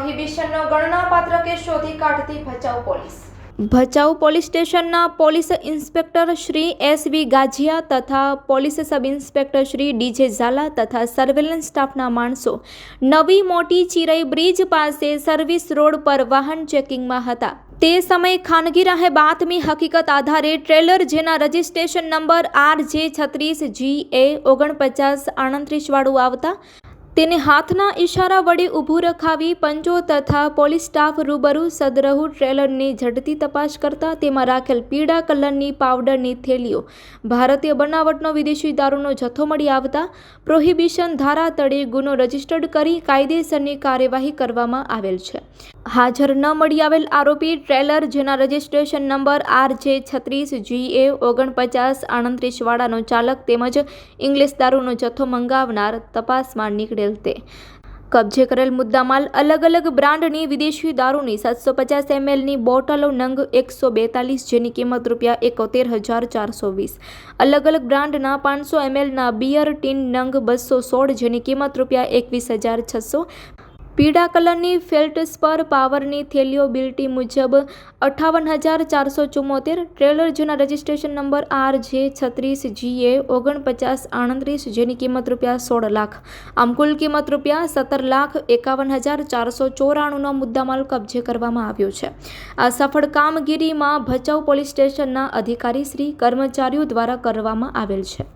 નોંધપાત્ર કેસ શોધી કાઢતી ભચાઉ પોલીસ. ભચાઉ પોલીસ સ્ટેશનના police inspector Shri S V Gajiya તથા police sub inspector Shri DJ Zala તથા સર્વેલન્સ સ્ટાફના માણસો નવી મોટી ચિરઈ બ્રિજ પાસે સર્વિસ રોડ પર વાહન ચેકિંગમાં હતા. તે સમયે ખાનગી રાહે બાતમી હકીકત આધારે ટ્રેલર જેના રજિસ્ટ્રેશન નંબર આર જે છત્રીસ જી એ ઓગણપચાસ આડત્રીસવાળું આવતા તેને હાથના ઈશારા વડે ઊભું રખાવી પંચો તથા પોલીસ સ્ટાફ રૂબરૂ સદરહુ ટ્રેલરની ઝડપી તપાસ કરતા તેમાં રાખેલ પીળા કલરની પાવડરની થેલીઓ, ભારતીય બનાવટનો વિદેશી દારૂનો જથ્થો મળી આવતા, પ્રોહિબિશન ધારા તળે ગુનો રજીસ્ટર્ડ કરી કાયદેસરની કાર્યવાહી કરવામાં આવેલ છે. હાજર ન મળી આવેલ આરોપી ટ્રેલર જેના રજિસ્ટ્રેશન નંબર આર જે છત્રીસ, જી એ ઓગણપચાસ આડત્રીસવાળાનો ચાલક તેમજ ઇંગ્લિશ દારૂનો જથ્થો મંગાવનાર તપાસમાં નીકળેલ તે કબજે કરેલ મુદ્દામાલ અલગ અલગ બ્રાન્ડની વિદેશી દારૂની સાતસો પચાસ એમએલની બોટલો નંગ એકસો બેતાલીસ જેની કિંમત રૂપિયા એકોતેર હજાર ચારસો વીસ. અલગ અલગ બ્રાન્ડના પાંચસો એમએલના બિયર ટીન નંગ બસો સોળ જેની કિંમત રૂપિયા એકવીસ હજાર છસો પીળા કલરની ફેલ્ટસ્પર પાવરની થેલીઓ બિલ્ટી મુજબ અઠ્ઠાવન હજાર ચારસો ચુમ્મોતેર ટ્રેલર જૂના રજિસ્ટ્રેશન નંબર આર જે છત્રીસ જીએ ઓગણપચાસ આડત્રીસ જેની કિંમત રૂપિયા સોળ લાખ. આમ કુલ કિંમત રૂપિયા સત્તર લાખ એકાવન હજાર ચારસો ચોરાણુંનો મુદ્દામાલ કબજે કરવામાં આવ્યો છે. આ સફળ કામગીરીમાં ભચાઉ પોલીસ સ્ટેશનના અધિકારી શ્રી કર્મચારીઓ દ્વારા કરવામાં આવેલ છે.